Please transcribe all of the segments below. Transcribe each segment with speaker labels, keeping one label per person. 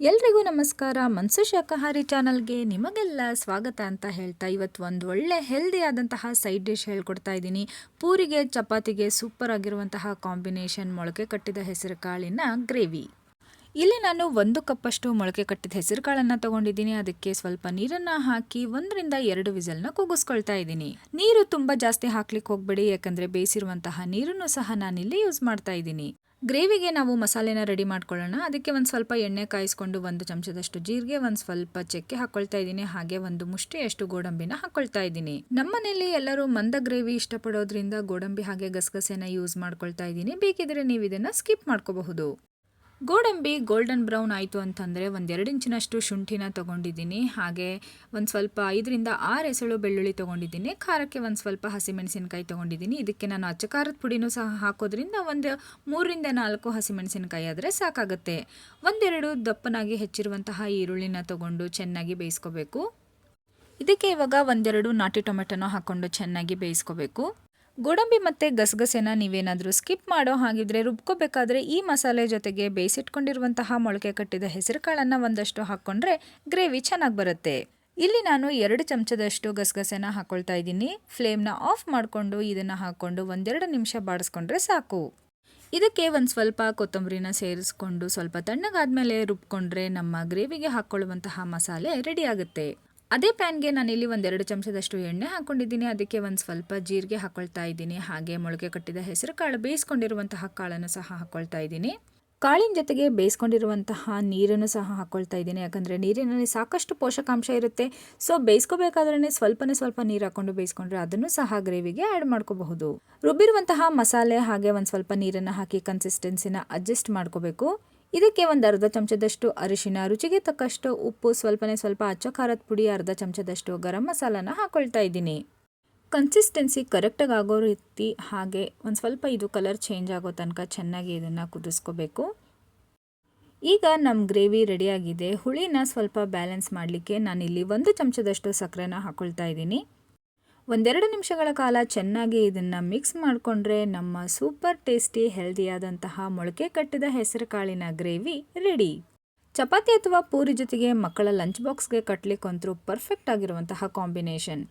Speaker 1: ಎಲ್ರಿಗೂ ನಮಸ್ಕಾರ. ಮನ್ಸು ಶಾಕಾಹಾರಿ ಚಾನಲ್ಗೆ ನಿಮಗೆಲ್ಲ ಸ್ವಾಗತ ಅಂತ ಹೇಳ್ತಾ ಇವತ್ತು ಒಂದು ಒಳ್ಳೆ ಹೆಲ್ದಿ ಆದಂತಹ ಸೈಡ್ ಡಿಶ್ ಹೇಳ್ಕೊಡ್ತಾ ಇದ್ದೀನಿ. ಪೂರಿಗೆ, ಚಪಾತಿಗೆ ಸೂಪರ್ ಆಗಿರುವಂತಹ ಕಾಂಬಿನೇಷನ್ ಮೊಳಕೆ ಕಟ್ಟಿದ ಹೆಸರು ಕಾಳಿನ ಗ್ರೇವಿ ಇಲ್ಲಿ ನಾನು ಒಂದು ಕಪ್ಪಷ್ಟು ಮೊಳಕೆ ಕಟ್ಟಿದ ಹೆಸರು ತಗೊಂಡಿದ್ದೀನಿ. ಅದಕ್ಕೆ ಸ್ವಲ್ಪ ನೀರನ್ನು ಹಾಕಿ ಒಂದರಿಂದ ಎರಡು ವಿಸಲ್ನ ಕೂಗಿಸ್ಕೊಳ್ತಾ ಇದ್ದೀನಿ. ನೀರು ತುಂಬ ಜಾಸ್ತಿ ಹಾಕ್ಲಿಕ್ಕೆ ಹೋಗಬೇಡಿ, ಯಾಕಂದರೆ ಬೇಯಿಸಿರುವಂತಹ ನೀರನ್ನು ಸಹ ನಾನಿಲ್ಲಿ ಯೂಸ್ ಮಾಡ್ತಾ ಇದ್ದೀನಿ. ಗ್ರೇವಿಗೆ ನಾವು ಮಸಾಲೆನ ರೆಡಿ ಮಾಡ್ಕೊಳ್ಳೋಣ. ಅದಕ್ಕೆ ಒಂದು ಸ್ವಲ್ಪ ಎಣ್ಣೆ ಕಾಯಿಸ್ಕೊಂಡು ಒಂದು ಚಮಚದಷ್ಟು ಜೀರಿಗೆ, ಒಂದು ಸ್ವಲ್ಪ ಚಕ್ಕೆ ಹಾಕ್ಕೊಳ್ತಾ ಇದ್ದೀನಿ. ಹಾಗೆ ಒಂದು ಮುಷ್ಟಿಯಷ್ಟು ಗೋಡಂಬಿನ ಹಾಕ್ಕೊಳ್ತಾ ಇದ್ದೀನಿ. ನಮ್ಮನೇಲಿ ಎಲ್ಲರೂ ಮಂದ ಗ್ರೇವಿ ಇಷ್ಟಪಡೋದ್ರಿಂದ ಗೋಡಂಬಿ ಹಾಗೆ ಗಸಗಸೆನ ಯೂಸ್ ಮಾಡ್ಕೊಳ್ತಾ ಇದ್ದೀನಿ. ಬೇಕಿದ್ರೆ ನೀವು ಇದನ್ನು ಸ್ಕಿಪ್ ಮಾಡ್ಕೋಬಹುದು. ಗೋಡಂಬಿ ಗೋಲ್ಡನ್ ಬ್ರೌನ್ ಆಯಿತು ಅಂತಂದರೆ ಒಂದು ಎರಡು ಇಂಚಿನಷ್ಟು ಶುಂಠಿನ ತೊಗೊಂಡಿದ್ದೀನಿ. ಹಾಗೆ ಒಂದು ಸ್ವಲ್ಪ ಐದರಿಂದ ಆರು ಎಸಳು ಬೆಳ್ಳುಳ್ಳಿ ತೊಗೊಂಡಿದ್ದೀನಿ. ಖಾರಕ್ಕೆ ಒಂದು ಸ್ವಲ್ಪ ಹಸಿಮೆಣಸಿನಕಾಯಿ ತೊಗೊಂಡಿದ್ದೀನಿ. ಇದಕ್ಕೆ ನಾನು ಅಚ್ಚ ಖಾರದ ಪುಡಿನೂ ಸಹ ಹಾಕೋದ್ರಿಂದ ಒಂದು ಮೂರರಿಂದ ನಾಲ್ಕು ಹಸಿಮೆಣಸಿನಕಾಯಿ ಆದರೆ ಸಾಕಾಗುತ್ತೆ. ಒಂದೆರಡು ದಪ್ಪನಾಗಿ ಹೆಚ್ಚಿರುವಂತಹ ಈರುಳ್ಳಿನ ತೊಗೊಂಡು ಚೆನ್ನಾಗಿ ಬೇಯಿಸ್ಕೋಬೇಕು. ಇದಕ್ಕೆ ಇವಾಗ ಒಂದೆರಡು ನಾಟಿ ಟೊಮೆಟೊನ ಹಾಕ್ಕೊಂಡು ಚೆನ್ನಾಗಿ ಬೇಯಿಸ್ಕೋಬೇಕು. ಗೋಡಂಬಿ ಮತ್ತು ಗಸಗಸೆನ ನೀವೇನಾದರೂ ಸ್ಕಿಪ್ ಮಾಡೋ ಹಾಗಿದ್ರೆ ರುಬ್ಕೋಬೇಕಾದ್ರೆ ಈ ಮಸಾಲೆ ಜೊತೆಗೆ ಬೇಯಿಸಿಟ್ಕೊಂಡಿರುವಂತಹ ಮೊಳಕೆ ಕಟ್ಟಿದ ಹೆಸರುಕಾಳನ್ನು ಒಂದಷ್ಟು ಹಾಕ್ಕೊಂಡ್ರೆ ಗ್ರೇವಿ ಚೆನ್ನಾಗಿ ಬರುತ್ತೆ. ಇಲ್ಲಿ ನಾನು ಎರಡು ಚಮಚದಷ್ಟು ಗಸಗಸೆನ ಹಾಕ್ಕೊಳ್ತಾ ಇದ್ದೀನಿ. ಫ್ಲೇಮ್ನ ಆಫ್ ಮಾಡಿಕೊಂಡು ಇದನ್ನು ಹಾಕ್ಕೊಂಡು ಒಂದೆರಡು ನಿಮಿಷ ಬಾಡಿಸ್ಕೊಂಡ್ರೆ ಸಾಕು. ಇದಕ್ಕೆ ಒಂದು ಸ್ವಲ್ಪ ಕೊತ್ತಂಬರಿನ ಸೇರಿಸ್ಕೊಂಡು ಸ್ವಲ್ಪ ತಣ್ಣಗಾದ ಮೇಲೆ ರುಬ್ಕೊಂಡ್ರೆ ನಮ್ಮ ಗ್ರೇವಿಗೆ ಹಾಕ್ಕೊಳ್ಳುವಂತಹ ಮಸಾಲೆ ರೆಡಿ ಆಗುತ್ತೆ. ಅದೇ ಪ್ಯಾನ್ಗೆ ನಾನಿಲ್ಲಿ ಒಂದೆರಡು ಚಮಚದಷ್ಟು ಎಣ್ಣೆ ಹಾಕ್ಕೊಂಡಿದ್ದೀನಿ ಅದಕ್ಕೆ ಒಂದು ಸ್ವಲ್ಪ ಜೀರಿಗೆ ಹಾಕ್ಕೊಳ್ತಾ ಇದ್ದೀನಿ. ಹಾಗೆ ಮೊಳಕೆ ಕಟ್ಟಿದ ಹೆಸರು ಕಾಳು ಬೇಯಿಸ್ಕೊಂಡಿರುವಂತಹ ಕಾಳನ್ನು ಸಹ ಹಾಕ್ಕೊಳ್ತಾ ಇದ್ದೀನಿ. ಕಾಳಿನ ಜೊತೆಗೆ ಬೇಯಿಸ್ಕೊಂಡಿರುವಂತಹ ನೀರನ್ನು ಸಹ ಹಾಕ್ಕೊಳ್ತಾ ಇದ್ದೀನಿ. ಯಾಕಂದರೆ ನೀರಿನಲ್ಲಿ ಸಾಕಷ್ಟು ಪೋಷಕಾಂಶ ಇರುತ್ತೆ. ಸೊ ಬೇಯಿಸ್ಕೋಬೇಕಾದ್ರೆ ಸ್ವಲ್ಪನೇ ಸ್ವಲ್ಪ ನೀರು ಹಾಕ್ಕೊಂಡು ಬೇಯಿಸ್ಕೊಂಡ್ರೆ ಅದನ್ನು ಸಹ ಗ್ರೇವಿಗೆ ಆ್ಯಡ್ ಮಾಡ್ಕೋಬಹುದು. ರುಬ್ಬಿರುವಂತಹ ಮಸಾಲೆ ಹಾಗೆ ಒಂದು ಸ್ವಲ್ಪ ನೀರನ್ನು ಹಾಕಿ ಕನ್ಸಿಸ್ಟೆನ್ಸಿನ ಅಡ್ಜಸ್ಟ್ ಮಾಡ್ಕೋಬೇಕು. ಇದಕ್ಕೆ ಒಂದು ಅರ್ಧ ಚಮಚದಷ್ಟು ಅರಿಶಿನ, ರುಚಿಗೆ ತಕ್ಕಷ್ಟು ಉಪ್ಪು, ಸ್ವಲ್ಪನೇ ಸ್ವಲ್ಪ ಅಚ್ಚ ಖಾರದ ಪುಡಿ, ಅರ್ಧ ಚಮಚದಷ್ಟು ಗರಂ ಮಸಾಲಾನ ಹಾಕೊಳ್ತಾ ಇದ್ದೀನಿ. ಕನ್ಸಿಸ್ಟೆನ್ಸಿ ಕರೆಕ್ಟಾಗಿ ಆಗೋ ರೀತಿ ಹಾಗೆ ಒಂದು ಸ್ವಲ್ಪ ಇದು ಕಲರ್ ಚೇಂಜ್ ಆಗೋ ತನಕ ಚೆನ್ನಾಗಿ ಇದನ್ನು ಕುದಿಸ್ಕೋಬೇಕು. ಈಗ ನಮ್ಮ ಗ್ರೇವಿ ರೆಡಿಯಾಗಿದೆ ಹುಳಿನ ಸ್ವಲ್ಪ ಬ್ಯಾಲೆನ್ಸ್ ಮಾಡಲಿಕ್ಕೆ ನಾನಿಲ್ಲಿ ಒಂದು ಚಮಚದಷ್ಟು ಸಕ್ಕರೆನ ಹಾಕ್ಕೊಳ್ತಾ ಇದ್ದೀನಿ. ಒಂದೆರಡು ನಿಮಿಷಗಳ ಕಾಲ ಚೆನ್ನಾಗಿ ಇದನ್ನು ಮಿಕ್ಸ್ ಮಾಡಿಕೊಂಡ್ರೆ ನಮ್ಮ ಸೂಪರ್ ಟೇಸ್ಟಿ ಹೆಲ್ದಿಯಾದಂತಹ ಮೊಳಕೆ ಕಟ್ಟಿದ ಹೆಸರು ಕಾಳಿನ ಗ್ರೇವಿ ರೆಡಿ ಚಪಾತಿ ಅಥವಾ ಪೂರಿ ಜೊತೆಗೆ ಮಕ್ಕಳ ಲಂಚ್ ಬಾಕ್ಸ್ಗೆ ಕಟ್ಟಲಿಕ್ಕಂತೂ ಪರ್ಫೆಕ್ಟ್ ಆಗಿರುವಂತಹ ಕಾಂಬಿನೇಷನ್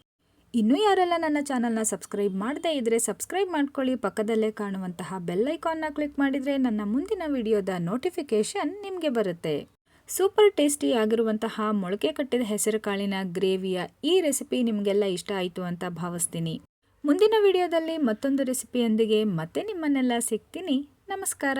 Speaker 1: ಇನ್ನೂ ಯಾರೆಲ್ಲ ನನ್ನ ಚಾನಲ್ನ ಸಬ್ಸ್ಕ್ರೈಬ್ ಮಾಡದೇ ಇದ್ದರೆ ಸಬ್ಸ್ಕ್ರೈಬ್ ಮಾಡ್ಕೊಳ್ಳಿ, ಪಕ್ಕದಲ್ಲೇ ಕಾಣುವಂತಹ ಬೆಲ್ ಐಕಾನ್ನ ಕ್ಲಿಕ್ ಮಾಡಿದರೆ ನನ್ನ ಮುಂದಿನ ವಿಡಿಯೋದ ನೋಟಿಫಿಕೇಷನ್ ನಿಮಗೆ ಬರುತ್ತೆ. ಸೂಪರ್ ಟೇಸ್ಟಿ ಆಗಿರುವಂತಹ ಮೊಳಕೆ ಕಟ್ಟಿದ ಹೆಸರು ಕಾಳಿನ ಗ್ರೇವಿಯ ಈ ರೆಸಿಪಿ ನಿಮಗೆಲ್ಲ ಇಷ್ಟ ಆಯಿತು ಅಂತ ಭಾವಿಸ್ತೀನಿ. ಮುಂದಿನ ವಿಡಿಯೋದಲ್ಲಿ ಮತ್ತೊಂದು ರೆಸಿಪಿಯೊಂದಿಗೆ ಮತ್ತೆ ನಿಮ್ಮನ್ನೆಲ್ಲ ಸಿಗ್ತೀನಿ. ನಮಸ್ಕಾರ.